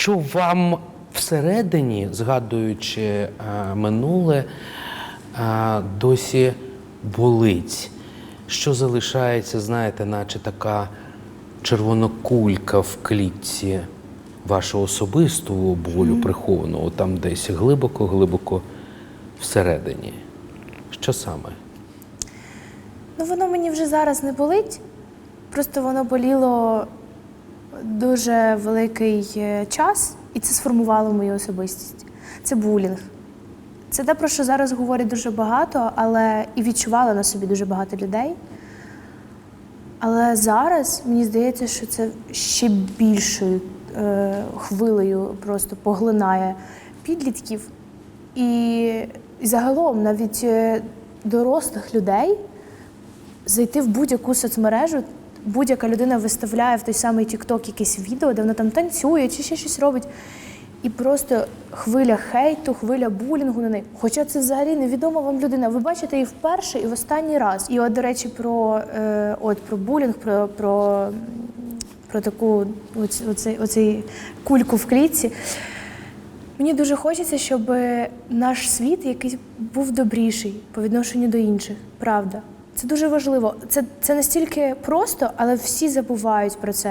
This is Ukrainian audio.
що вам всередині, згадуючи е, минуле, е, досі болить? Що залишається, знаєте, наче така червона кулька в клітці вашого особистого болю прихованого, там десь глибоко-глибоко всередині? Що саме? Ну, воно мені вже зараз не болить. Просто воно боліло дуже великий е, час, і це сформувало мою особистість. Це булінг. Це те, про що зараз говорять дуже багато, але і відчувало на собі дуже багато людей. Але зараз мені здається, що це ще більшою е, хвилею просто поглинає підлітків. І, і загалом навіть е, дорослих людей зайти в будь-яку соцмережу, будь-яка людина виставляє в той самий TikTok якесь відео, де вона там танцює чи ще щось робить. І просто хвиля хейту, хвиля булінгу на неї. Хоча це взагалі невідома вам людина. Ви бачите її вперше і в останній раз. І от, до речі, про, е, от, про булінг, про, про, про таку оці, оцей кульку в клітці. Мені дуже хочеться, щоб наш світ якийсь був добріший по відношенню до інших. Правда. Це дуже важливо. Це, це настільки просто, але всі забувають про це.